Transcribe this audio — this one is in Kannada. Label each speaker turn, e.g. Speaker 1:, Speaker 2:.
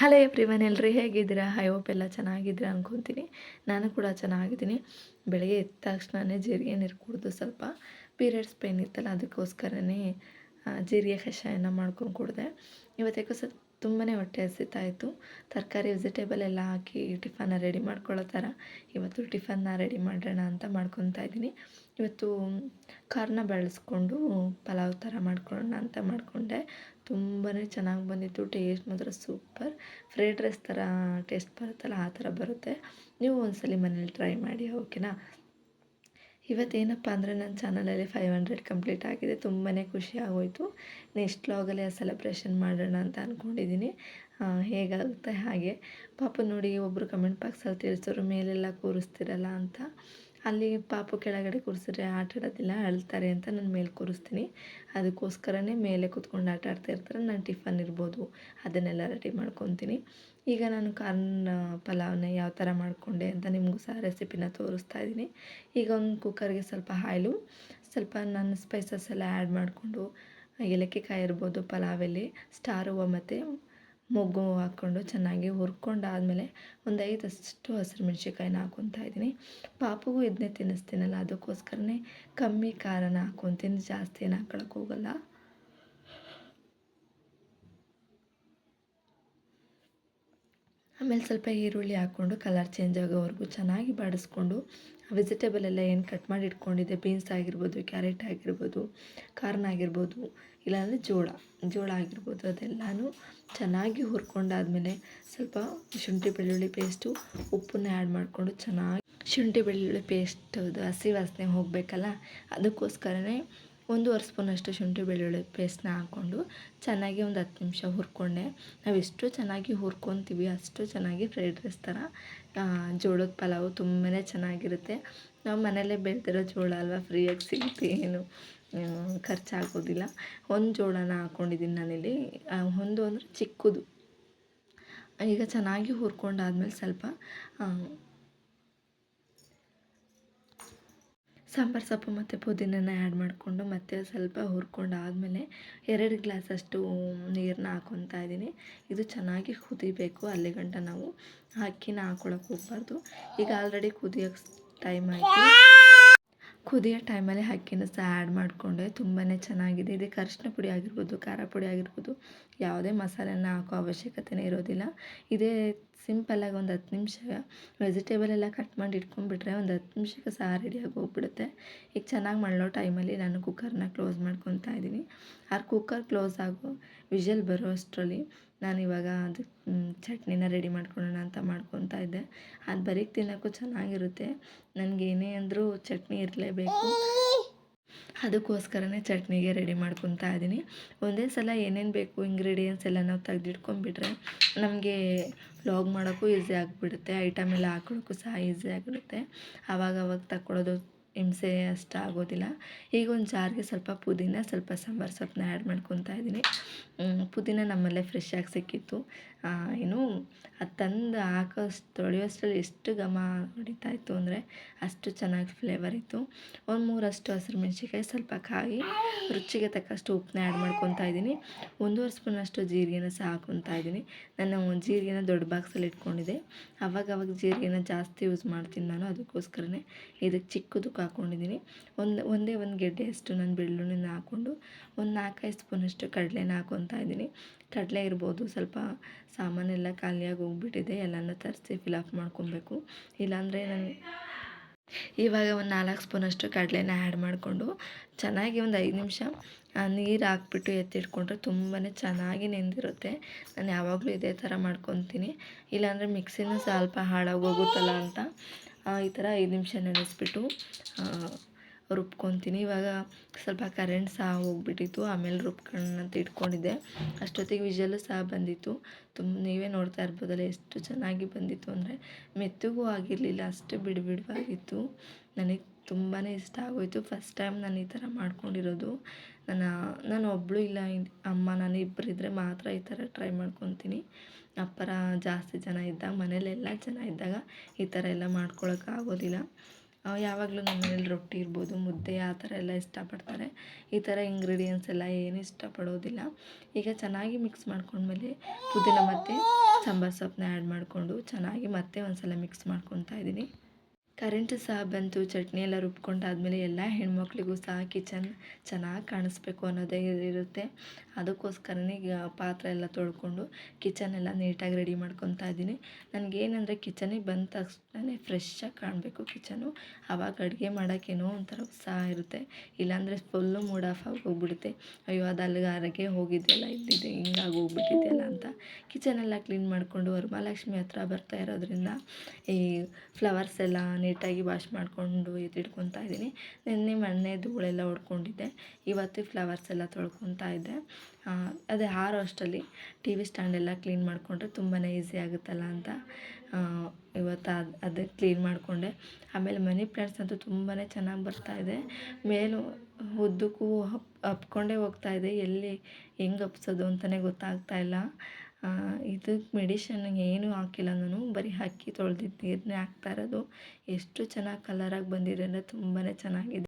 Speaker 1: ಹಲೋ ಎವ್ರಿವನ್ ಎಲ್ಲರಿ ಹೇಗಿದ್ದೀರಾ? ಐ ಹೋಪ್ ಎಲ್ಲ ಚೆನ್ನಾಗಿದ್ದೀರಾ ಅನ್ಕೊತೀನಿ. ನಾನು ಕೂಡ ಚೆನ್ನಾಗಿದ್ದೀನಿ. ಬೆಳಗ್ಗೆ ಎದ್ದ ತಕ್ಷಣವೇ ಜೀರಿಗೆ ನೀರು ಕುಡಿದು ಸ್ವಲ್ಪ ಪೀರಿಯಡ್ಸ್ ಪೇನ್ ಇತ್ತಲ್ಲ, ಅದಕ್ಕೋಸ್ಕರನೇ ಜೀರಿಗೆ ಕಷಾಯನ ಮಾಡ್ಕೊಂಡು ಕುಡಿದೆ. ಇವತ್ತೇಕೋ ಸ್ವಲ್ಪ ತುಂಬಾ ಹೊಟ್ಟೆ ಹಸಿತಾಯಿತ್ತು ತರಕಾರಿ ವೆಜಿಟೇಬಲ್ ಎಲ್ಲ ಹಾಕಿ ಟಿಫನ್ನ ರೆಡಿ ಮಾಡ್ಕೊಳ್ಳೋ ಥರ ಇವತ್ತು ಟಿಫನ್ನ ರೆಡಿ ಮಾಡೋಣ ಅಂತ ಮಾಡ್ಕೊತಾ ಇದ್ದೀನಿ. ಇವತ್ತು ಕಾರ್ನ ಬೆಳೆಸ್ಕೊಂಡು ಪಲಾವ್ ಥರ ಮಾಡ್ಕೊಳ್ಳೋಣ ಅಂತ ಮಾಡಿಕೊಂಡೆ. ತುಂಬಾ ಚೆನ್ನಾಗಿ ಬಂದಿತ್ತು ಟೇಸ್ಟ್ ಮಾತ್ರ ಸೂಪರ್ ಫ್ರೈಡ್ ರೈಸ್ ಥರ ಟೇಸ್ಟ್ ಬರುತ್ತಲ್ಲ, ಆ ಥರ ಬರುತ್ತೆ. ನೀವು ಒಂದ್ಸಲಿ ಮನೇಲಿ ಟ್ರೈ ಮಾಡಿ ಓಕೆನಾ ಇವತ್ತೇನಪ್ಪ ಅಂದರೆ ನನ್ನ ಚಾನಲಲ್ಲಿ ಫೈವ್ ಹಂಡ್ರೆಡ್ ಕಂಪ್ಲೀಟ್ ಆಗಿದೆ ತುಂಬಾ ಖುಷಿ ಆಗೋಯಿತು. ನೆಕ್ಸ್ಟ್ ವ್ಲಾಗಲ್ಲಿ ಸೆಲೆಬ್ರೇಷನ್ ಮಾಡೋಣ ಅಂತ ಅಂದ್ಕೊಂಡಿದ್ದೀನಿ ಹೇಗಾಗುತ್ತೆ ಹಾಗೆ? ಪಾಪ ನೋಡಿ ಒಬ್ಬರು ಕಮೆಂಟ್ ಬಾಕ್ಸಲ್ಲಿ ತಿಳಿಸೋರು, ಮೇಲೆಲ್ಲ ಕೂರಿಸ್ತಿರಲ್ಲ ಅಂತ. ಅಲ್ಲಿ ಪಾಪು ಕೆಳಗಡೆ ಕೂರಿಸಿದ್ರೆ ಆಟ ಆಡೋದಿಲ್ಲ, ಅಳ್ತಾರೆ ಅಂತ ನಾನು ಮೇಲೆ ಕೂರಿಸ್ತೀನಿ. ಅದಕ್ಕೋಸ್ಕರನೇ ಮೇಲೆ ಕೂತ್ಕೊಂಡು ಆಟ ಆಡ್ತಾ ಇರ್ತಾರೆ. ನಾನು ಟಿಫನ್ ಇರ್ಬೋದು, ಅದನ್ನೆಲ್ಲ ರೆಡಿ ಮಾಡ್ಕೊತೀನಿ. ಈಗ ನಾನು ಕಾರ್ನ್ ಪಲಾವ್ನ ಯಾವ ಥರ ಮಾಡಿಕೊಂಡೆ ಅಂತ ನಿಮಗೂ ಸಹ ರೆಸಿಪಿನ ತೋರಿಸ್ತಾ ಇದ್ದೀನಿ. ಈಗ ಒಂದು ಕುಕ್ಕರ್ಗೆ ಸ್ವಲ್ಪ ಹಾಯ್ಲು ಸ್ವಲ್ಪ ನನ್ನ ಸ್ಪೈಸಸ್ ಎಲ್ಲ ಆ್ಯಡ್ ಮಾಡಿಕೊಂಡು ಏಲಕ್ಕಿಕಾಯಿ ಇರ್ಬೋದು ಪಲಾವಲ್ಲಿ ಸ್ಟಾರ್ ಹೂವು ಮತ್ತು ಮೊಗ್ಗು ಹಾಕ್ಕೊಂಡು ಚೆನ್ನಾಗಿ ಹುರ್ಕೊಂಡಾದಮೇಲೆ ಒಂದು ಐದಷ್ಟು ಹಸಿರು ಮೆಣ್ಸಿನ್ಕಾಯಿನ ಹಾಕ್ಕೊತಾ ಇದ್ದೀನಿ. ಪಾಪುಗೂ ಇದನ್ನೇ ತಿನ್ನಿಸ್ತೀನಲ್ಲ, ಅದಕ್ಕೋಸ್ಕರನೇ ಕಮ್ಮಿ ಖಾರನ ಹಾಕೊತೀನಿ ಜಾಸ್ತಿ ಏನು ಹಾಕೊಳಕ್ಕೆ ಹೋಗಲ್ಲ. ಆಮೇಲೆ ಸ್ವಲ್ಪ ಈರುಳ್ಳಿ ಹಾಕ್ಕೊಂಡು ಕಲರ್ ಚೇಂಜ್ ಆಗೋವರೆಗೂ ಚೆನ್ನಾಗಿ ಬಾಡಿಸ್ಕೊಂಡು ವೆಜಿಟೇಬಲ್ ಎಲ್ಲ ಏನು ಕಟ್ ಮಾಡಿ ಇಟ್ಕೊಂಡಿದ್ದೆ ಬೀನ್ಸ್ ಆಗಿರ್ಬೋದು ಕ್ಯಾರೆಟ್ ಆಗಿರ್ಬೋದು ಕಾರ್ನ್ ಆಗಿರ್ಬೋದು, ಇಲ್ಲಾಂದರೆ ಜೋಳ ಜೋಳ ಆಗಿರ್ಬೋದು, ಅದೆಲ್ಲನೂ ಚೆನ್ನಾಗಿ ಹುರ್ಕೊಂಡಾದ್ಮೇಲೆ ಸ್ವಲ್ಪ ಶುಂಠಿ ಬೆಳ್ಳುಳ್ಳಿ ಪೇಸ್ಟು ಉಪ್ಪನ್ನ ಆ್ಯಡ್ ಮಾಡಿಕೊಂಡು ಚೆನ್ನಾಗಿ ಶುಂಠಿ ಬೆಳ್ಳುಳ್ಳಿ ಪೇಸ್ಟ್ ಅದು ಹಸಿ ವಾಸನೆ ಹೋಗಬೇಕಲ್ಲ, ಅದಕ್ಕೋಸ್ಕರನೇ ಒಂದೂವರೆ ಸ್ಪೂನಷ್ಟು ಶುಂಠಿ ಬೆಳ್ಳುಳ್ಳಿ ಪೇಸ್ಟ್ನ ಹಾಕ್ಕೊಂಡು ಚೆನ್ನಾಗಿ ಒಂದು ಹತ್ತು ನಿಮಿಷ ಹುರ್ಕೊಂಡೆ. ನಾವು ಎಷ್ಟು ಚೆನ್ನಾಗಿ ಹುರ್ಕೊತೀವಿ, ಅಷ್ಟು ಚೆನ್ನಾಗಿ ಫ್ರೈಡ್ ರೈಸ್ ಥರ. ಜೋಳದ ಪಲಾವು ತುಂಬಾ ಚೆನ್ನಾಗಿರುತ್ತೆ. ನಾವು ಮನೇಲೇ ಬೆಳೆದಿರೋ ಜೋಳ ಅಲ್ವಾ ಫ್ರೀಯಾಗಿ ಸಿಗುತ್ತೆ ಏನು? ಖರ್ಚಾಗೋದಿಲ್ಲ. ಒಂದು ಜೋಳನ ಹಾಕ್ಕೊಂಡಿದ್ದೀನಿ ನಾನಿಲ್ಲಿ. ಒಂದು ಅಂದರೆ ಚಿಕ್ಕದು. ಈಗ ಚೆನ್ನಾಗಿ ಹುರ್ಕೊಂಡಾದ್ಮೇಲೆ ಸ್ವಲ್ಪ ಆ, ಸಾಂಬಾರು ಸೊಪ್ಪು ಮತ್ತು ಪುದೀನನ ಆ್ಯಡ್ ಮಾಡಿಕೊಂಡು ಮತ್ತೆ ಸ್ವಲ್ಪ ಹುರ್ಕೊಂಡು ಆದಮೇಲೆ ಎರಡು ಗ್ಲಾಸಷ್ಟು ನೀರನ್ನ ಹಾಕೊತಾ ಇದ್ದೀನಿ. ಇದು ಚೆನ್ನಾಗಿ ಕುದಿಬೇಕು ಅಲ್ಲಿ ಗಂಟ ನಾವು ಅಕ್ಕಿನ ಹಾಕ್ಕೊಳಕ್ಕೆ ಹೋಗ್ಬಾರ್ದು. ಈಗ ಆಲ್ರೆಡಿ ಕುದಿಯೋಕ್ಕೆ ಟೈಮ್ ಆಯಿತು. ಕುದಿಯೋ ಟೈಮಲ್ಲಿ ಅಕ್ಕಿನ ಸಹ ಆ್ಯಡ್ ಮಾಡಿಕೊಂಡೆ. ತುಂಬಾ ಚೆನ್ನಾಗಿದೆ. ಇದಕ್ಕೆ ಅರಿಶಿನ ಪುಡಿ ಆಗಿರ್ಬೋದು, ಖಾರ ಪುಡಿ ಆಗಿರ್ಬೋದು, ಯಾವುದೇ ಮಸಾಲೆನ ಹಾಕೋ ಅವಶ್ಯಕತೆನೇ ಇರೋದಿಲ್ಲ. ಇದೇ ಸಿಂಪಲ್ಲಾಗಿ ಒಂದು ಹತ್ತು ನಿಮಿಷ ವೆಜಿಟೇಬಲ್ ಎಲ್ಲ ಕಟ್ ಮಾಡಿ ಇಟ್ಕೊಂಡ್ಬಿಟ್ರೆ ಒಂದು ಹತ್ತು ನಿಮಿಷಕ್ಕೆ ಸಹ ರೆಡಿಯಾಗಿ ಹೋಗ್ಬಿಡುತ್ತೆ. ಈಗ ಚೆನ್ನಾಗಿ ಮಾಡೋ ಟೈಮಲ್ಲಿ ನಾನು ಕುಕ್ಕರ್ನ ಕ್ಲೋಸ್ ಮಾಡ್ಕೊತಾ ಇದ್ದೀನಿ. ಆ ಕುಕ್ಕರ್ ಕ್ಲೋಸ್ ಆಗೋ ವಿಷಲ್ ಬರೋ ಅಷ್ಟರಲ್ಲಿ ನಾನು ಇವಾಗ ಅದು ಚಟ್ನಿನ ರೆಡಿ ಮಾಡ್ಕೊಳ್ಳೋಣ ಅಂತ ಮಾಡ್ಕೊತಾ ಇದ್ದೆ. ಅದು ಬರೀ ತಿನ್ನೋಕ್ಕೂ ಚೆನ್ನಾಗಿರುತ್ತೆ. ನನಗೆ ಏನೇ ಅಂದರೂ ಚಟ್ನಿ ಇರಲೇಬೇಕು. ಅದಕ್ಕೋಸ್ಕರನೇ ಚಟ್ನಿಗೆ ರೆಡಿ ಮಾಡ್ಕೊತಾ ಇದ್ದೀನಿ. ಒಂದೇ ಸಲ ಏನೇನು ಬೇಕು ಇಂಗ್ರೀಡಿಯೆಂಟ್ಸ್ ಎಲ್ಲ ನಾವು ತೆಗೆದಿಟ್ಕೊಂಡ್ಬಿಟ್ರೆ ನಮಗೆ ಲಾಗ್ ಮಾಡೋಕ್ಕೂ ಈಸಿ ಆಗಿಬಿಡುತ್ತೆ. ಐಟಮ್ ಎಲ್ಲ ಹಾಕೊಳ್ಳೋಕ್ಕೂ ಸಹ ಈಸಿ ಆಗಿರುತ್ತೆ ಆವಾಗ ಅವಾಗ ತಗೊಳ್ಳೋದು ಹಿಂಸೆ ಅಷ್ಟು ಆಗೋದಿಲ್ಲ. ಈಗ ಒಂದು ಜಾರಿಗೆ ಸ್ವಲ್ಪ ಪುದೀನ, ಸ್ವಲ್ಪ ಸಾಂಬಾರು ಸೊಪ್ಪನ್ನ ಆ್ಯಡ್ ಮಾಡ್ಕೊತಾ ಇದ್ದೀನಿ. ಪುದೀನ ನಮ್ಮಲ್ಲೇ ಫ್ರೆಶ್ ಆಗಿ ಸಿಕ್ಕಿತ್ತು. ಏನು, ಅದು ತಂದು ಹಾಕೋಷ್ಟು, ತೊಳೆಯೋಷ್ಟರಲ್ಲಿ ಎಷ್ಟು ಘಮ ಹೊಡಿತಾ ಇತ್ತು ಅಂದರೆ ಅಷ್ಟು ಚೆನ್ನಾಗಿ ಫ್ಲೇವರ್ ಇತ್ತು. ಒಂದು ಮೂರಷ್ಟು ಹಸಿರು ಮೆಣಸಿನ್ಕಾಯಿ ಸ್ವಲ್ಪ ಕಾಯಿ, ರುಚಿಗೆ ತಕ್ಕಷ್ಟು ಉಪ್ಪನ್ನ ಆ್ಯಡ್ ಮಾಡ್ಕೊತಾ ಇದ್ದೀನಿ. ಒಂದೂವರೆ ಸ್ಪೂನಷ್ಟು ಜೀರಿಗೆನ ಸಹ ಹಾಕೊತಾ ಇದ್ದೀನಿ. ನಾನು ಜೀರಿಗೆನ ದೊಡ್ಡ ಬಾಕ್ಸಲ್ಲಿ ಇಟ್ಕೊಂಡಿದ್ದೆ. ಅವಾಗ ಅವಾಗ ಜೀರಿಗೆನ ಜಾಸ್ತಿ ಯೂಸ್ ಮಾಡ್ತೀನಿ ನಾನು, ಅದಕ್ಕೋಸ್ಕರನೇ. ಇದಕ್ಕೆ ಚಿಕ್ಕದಕ್ಕೆ ಹಾಕ್ಕೊಂಡಿದ್ದೀನಿ ಒಂದು ಒಂದೇ ಒಂದು ಗೆಡ್ಡೆಯಷ್ಟು ನಾನು ಬೆಳ್ಳುಳ್ಳಿನ ಹಾಕ್ಕೊಂಡು ಒಂದು ನಾಲ್ಕೈದು ಸ್ಪೂನಷ್ಟು ಕಡಲೆನ ಹಾಕ್ಕೊತಾ ಇದ್ದೀನಿ ಕಡಲೆ ಇರ್ಬೋದು ಸ್ವಲ್ಪ ಸಾಮಾನೆಲ್ಲ ಖಾಲಿಯಾಗಿ ಹೋಗ್ಬಿಟ್ಟಿದೆ ಎಲ್ಲನೂ ತರಿಸಿ ಅಪ್ ಮಾಡ್ಕೊಬೇಕು. ಇಲ್ಲಾಂದರೆ ನಾನು ಇವಾಗ ಒಂದು ನಾಲ್ಕು ಸ್ಪೂನಷ್ಟು ಕಡಲೆನ ಆ್ಯಡ್ ಮಾಡಿಕೊಂಡು ಚೆನ್ನಾಗಿ ಒಂದು ಐದು ನಿಮಿಷ ನೀರು ಹಾಕ್ಬಿಟ್ಟು ಎತ್ತಿಟ್ಕೊಂಡ್ರೆ ತುಂಬಾ ಚೆನ್ನಾಗಿ ನೆಂದಿರುತ್ತೆ. ನಾನು ಯಾವಾಗಲೂ ಇದೇ ಥರ ಮಾಡ್ಕೊತೀನಿ. ಇಲ್ಲಾಂದರೆ ಮಿಕ್ಸಿನೂ ಸ್ವಲ್ಪ ಹಾಳಾಗೋಗುತ್ತಲ್ಲ ಅಂತ. ಆ, ಈ ಥರ ಐದು ನಿಮಿಷ ನೆನೆಸ್ಬಿಟ್ಟು ರುಬ್ಕೊತೀನಿ. ಇವಾಗ ಸ್ವಲ್ಪ ಕರೆಂಟ್ ಸಹ ಹೋಗ್ಬಿಟ್ಟಿತ್ತು, ಆಮೇಲೆ ರುಬ್ಕೊಳ್ಳೋಣ ಇಟ್ಕೊಂಡಿದ್ದೆ. ಅಷ್ಟೊತ್ತಿಗೆ ವಿಷಲು ಸಹ ಬಂದಿತ್ತು. ತುಂಬ ನೀವೇ ನೋಡ್ತಾ ಇರ್ಬೋದಲ್ಲ ಎಷ್ಟು ಚೆನ್ನಾಗಿ ಬಂದಿತ್ತು ಅಂದರೆ, ಮೆತ್ತಗೂ ಆಗಿರಲಿಲ್ಲ, ಅಷ್ಟು ಬಿಡು ಬಿಡುವಾಗಿತ್ತು ನನಗೆ ತುಂಬಾ ಇಷ್ಟ ಆಗೋಯಿತು. ಫಸ್ಟ್ ಟೈಮ್ ನಾನು ಈ ಥರ ಮಾಡ್ಕೊಂಡಿರೋದು. ನನ್ನ, ನಾನು ಒಬ್ಬಳು ಇಲ್ಲ ಅಮ್ಮ, ನಾನು ಇಬ್ಬರಿದ್ರೆ ಮಾತ್ರ ಈ ಥರ ಟ್ರೈ ಮಾಡ್ಕೊತೀನಿ. ಅಪ್ಪರ ಜಾಸ್ತಿ ಜನ ಇದ್ದಾಗ ಮನೇಲೆಲ್ಲ ಜನ ಇದ್ದಾಗ ಈ ಥರ ಎಲ್ಲ ಮಾಡ್ಕೊಳಕ್ಕೆ ಆಗೋದಿಲ್ಲ. ಯಾವಾಗಲೂ ನಮ್ಮ ಮನೇಲಿ ರೊಟ್ಟಿ ಇರ್ಬೋದು, ಮುದ್ದೆ ಆ ಥರ ಎಲ್ಲ ಇಷ್ಟಪಡ್ತಾರೆ. ಈ ಥರ ಇಂಗ್ರೀಡಿಯೆಂಟ್ಸ್ ಎಲ್ಲ ಏನು ಇಷ್ಟಪಡೋದಿಲ್ಲ. ಈಗ ಚೆನ್ನಾಗಿ ಮಿಕ್ಸ್ ಮಾಡ್ಕೊಂಡ್ಮೇಲೆ ಪುದೀನ ಮತ್ತು ಸಾಂಬಾರು ಸೊಪ್ಪನ್ನ ಆ್ಯಡ್ ಮಾಡಿಕೊಂಡು ಚೆನ್ನಾಗಿ ಮತ್ತೆ ಒಂದು ಸಲ ಮಿಕ್ಸ್ ಮಾಡ್ಕೊತಾ ಇದ್ದೀನಿ. ಕರೆಂಟು ಸಹ ಬಂತು, ಚಟ್ನಿ ಎಲ್ಲ ರುಬ್ಕೊಂಡಾದ್ಮೇಲೆ ಎಲ್ಲ ಹೆಣ್ಮಕ್ಳಿಗೂ ಸಹ ಕಿಚನ್ ಚೆನ್ನಾಗಿ ಕಾಣಿಸ್ಬೇಕು ಅನ್ನೋದೇ ಇರುತ್ತೆ. ಅದಕ್ಕೋಸ್ಕರನೇ ಪಾತ್ರೆ ಎಲ್ಲ ತೊಳ್ಕೊಂಡು ಕಿಚನ್ ಎಲ್ಲ ನೀಟಾಗಿ ರೆಡಿ ಮಾಡ್ಕೊತಾ ಇದ್ದೀನಿ. ನನಗೇನಂದರೆ ಕಿಚನಿಗೆ ಬಂದ ತಕ್ಷಣ ಫ್ರೆಶ್ಶಾಗಿ ಕಾಣಬೇಕು ಕಿಚನು. ಆವಾಗ ಅಡುಗೆ ಮಾಡೋಕ್ಕೇನೋ ಒಂಥರ ಉತ್ಸಾಹ ಇರುತ್ತೆ. ಇಲ್ಲಾಂದರೆ ಫುಲ್ಲು ಮೂಡ್ ಆಫ್ ಆಗಿ ಹೋಗ್ಬಿಡುತ್ತೆ. ಅಯ್ಯೋ, ಅದು ಅಲ್ಲಿಗೆ ಅರಗೆ ಹೋಗಿದ್ದೆಲ್ಲ ಇಲ್ಲಿದೆ, ಹಿಂಗಾಗಿ ಹೋಗ್ಬಿಟ್ಟಿದೆಯಲ್ಲ ಅಂತ. ಕಿಚನೆಲ್ಲ ಕ್ಲೀನ್ ಮಾಡಿಕೊಂಡು ವರಮಹಾಲಕ್ಷ್ಮಿ ಹತ್ರ ಬರ್ತಾ ಇರೋದ್ರಿಂದ ಈ ಫ್ಲವರ್ಸ್ ಎಲ್ಲ ನೀಟಾಗಿ ವಾಶ್ ಮಾಡಿಕೊಂಡು ಎತ್ತಿಟ್ಕೊತಾ ಇದ್ದೀನಿ. ನಿನ್ನೆ ಮೊನ್ನೆ ಧೂಳೆಲ್ಲ ಹೊಡ್ಕೊಂಡಿದ್ದೆ ಇವತ್ತು ಫ್ಲವರ್ಸ್ ಎಲ್ಲ ತೊಳ್ಕೊತಾ ಇದ್ದೆ. ಅದೇ ಹಾರೋ ಅಷ್ಟಲ್ಲಿ ಟಿ ವಿ ಸ್ಟ್ಯಾಂಡೆಲ್ಲ ಕ್ಲೀನ್ ಮಾಡಿಕೊಂಡ್ರೆ ತುಂಬಾ ಈಸಿ ಆಗುತ್ತಲ್ಲ ಅಂತ ಇವತ್ತು ಅದು, ಅದೇ ಕ್ಲೀನ್ ಮಾಡಿಕೊಂಡೆ. ಆಮೇಲೆ ಮನಿ ಪ್ಲ್ಯಾಂಟ್ಸ್ ಅಂತೂ ತುಂಬಾ ಚೆನ್ನಾಗಿ ಬರ್ತಾಯಿದೆ ಮೇಲೂ ಉದ್ದಕ್ಕೂ ಹಪ್, ಹಪ್ಕೊಂಡೇ ಹೋಗ್ತಾ ಇದೆ. ಎಲ್ಲಿ ಹೆಂಗೆ ಹಪ್ಸೋದು ಅಂತಲೇ ಗೊತ್ತಾಗ್ತಾ ಇಲ್ಲ. ಇದಕ್ಕೆ ಮೆಡಿಷನ್ ಏನೂ ಹಾಕಿಲ್ಲ ನಾನು. ಬರೀ ಅಕ್ಕಿ ತೊಳೆದಿದ್ದು. ನೀರನ್ನೇ ಹಾಕ್ತಾ ಇರೋದು. ಎಷ್ಟು ಚೆನ್ನಾಗಿ ಕಲರಾಗಿ ಬಂದಿದೆ ಅಂದರೆ ತುಂಬಾ ಚೆನ್ನಾಗಿದೆ.